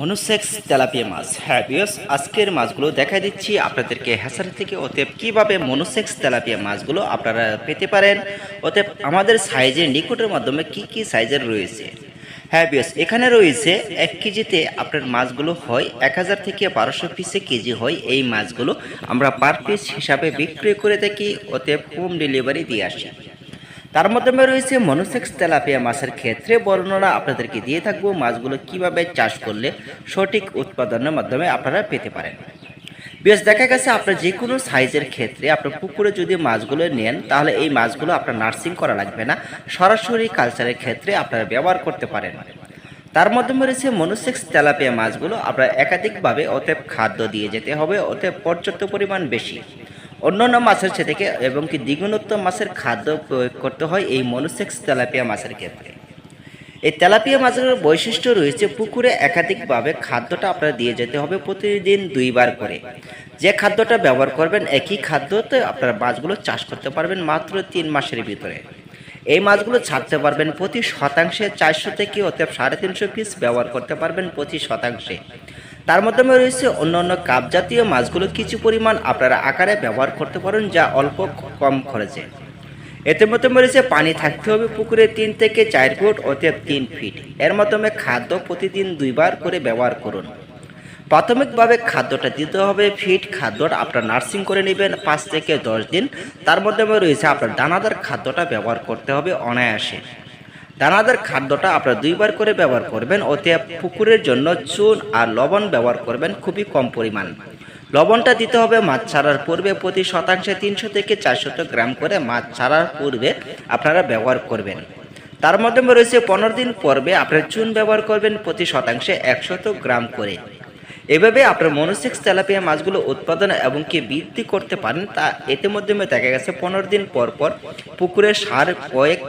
Monosex tilapia মাছ। হ্যাঁ বিয়স আজকের মাছগুলো দেখা দিচ্ছি আপনাদেরকে হ্যাসারি থেকে অতএব কীভাবে মনুসেক্স তেলাপিয়া মাছগুলো আপনারা পেতে পারেন? অতএব আমাদের সাইজের নিকটের মাধ্যমে কি কি সাইজের রয়েছে? হ্যাঁ বিয়স এখানে রয়েছে এক কেজিতে আপনার মাছগুলো হয় এক হাজার থেকে বারোশো পিসে কেজি হয়। এই মাছগুলো আমরা পার পিস হিসাবে বিক্রি করে থাকি, অতএব হোম ডেলিভারি দিয়ে আসি তার মাধ্যমে রয়েছে মনোসেক্স তেলাপিয়া মাছের ক্ষেত্রে বর্ণনা আপনাদেরকে দিয়ে থাকব। মাছগুলো কীভাবে চাষ করলে সঠিক উৎপাদনের মাধ্যমে আপনারা পেতে পারেন। বেশ, দেখা গেছে আপনার যে কোনো সাইজের ক্ষেত্রে আপনার পুকুরে যদি মাছগুলো নেন, তাহলে এই মাছগুলো আপনার নার্সিং করা লাগবে না। সরাসরি কালচারের ক্ষেত্রে আপনারা ব্যবহার করতে পারেন। তার মাধ্যমে রয়েছে মনোসেক্স তেলাপিয়া মাছগুলো আপনার একাধিকভাবে অতএব খাদ্য দিয়ে যেতে হবে, অতএব পর্যাপ্ত পরিমাণ বেশি। অন্যান্য মাছের সে থেকে এবং কি দ্বিগুণোত্ত মাছের খাদ্য প্রয়োগ করতে হয় এই মনোসেক্স তেলাপিয়া মাছের ক্ষেত্রে। এই তেলাপিয়া মাছের বৈশিষ্ট্য রয়েছে পুকুরে একাধিকভাবে খাদ্যটা আপনারা দিয়ে যেতে হবে প্রতিদিন দুইবার করে। যে খাদ্যটা ব্যবহার করবেন একই খাদ্যতে আপনারা মাছগুলো চাষ করতে পারবেন মাত্র তিন মাসের ভিতরে। এই মাছগুলো ছাড়তে পারবেন প্রতি শতাংশে চারশো থেকে অতএব সাড়ে তিনশো পিস ব্যবহার করতে পারবেন প্রতি শতাংশে। তার মাধ্যমে রয়েছে অন্যান্য কাপ জাতীয় মাছগুলো কিছু পরিমাণ আপনারা আকারে ব্যবহার করতে পারেন যা অল্প কম খরচে। এতে মাধ্যমে রয়েছে পানি থাকতে হবে পুকুরে তিন থেকে চার ফুট অতএব তিন ফিট। এর মাধ্যমে খাদ্য প্রতিদিন দুইবার করে ব্যবহার করুন। প্রাথমিকভাবে খাদ্যটা দিতে হবে, ফিট খাদ্যটা আপনার নার্সিং করে নেবেন পাঁচ থেকে দশ দিন। তার মাধ্যমে রয়েছে আপনার দানাদার খাদ্যটা ব্যবহার করতে হবে অনায়াসে। দানাদার খাদ্যটা আপনারা দুইবার করে ব্যবহার করবেন ওতে পুকুরের জন্য চুন আর লবণ ব্যবহার করবেন খুবই কম পরিমাণ। লবণটা দিতে হবে মাছ ছাড়ার পূর্বে প্রতি শতাংশে তিনশো থেকে চারশত গ্রাম করে মাছ ছাড়ার পূর্বে আপনারা ব্যবহার করবেন। তার মাধ্যমে রয়েছে পনেরো দিন পর্বে আপনারা চুন ব্যবহার করবেন প্রতি শতাংশে একশত গ্রাম করে। এভাবে আপনার মনোসেক্স তেলাপিয়া মাছগুলো উৎপাদন এবং কি বৃদ্ধি করতে পারেন তা এতে মাধ্যমে দেখা গেছে, পনেরো দিন পর পর পুকুরের সার কয়েক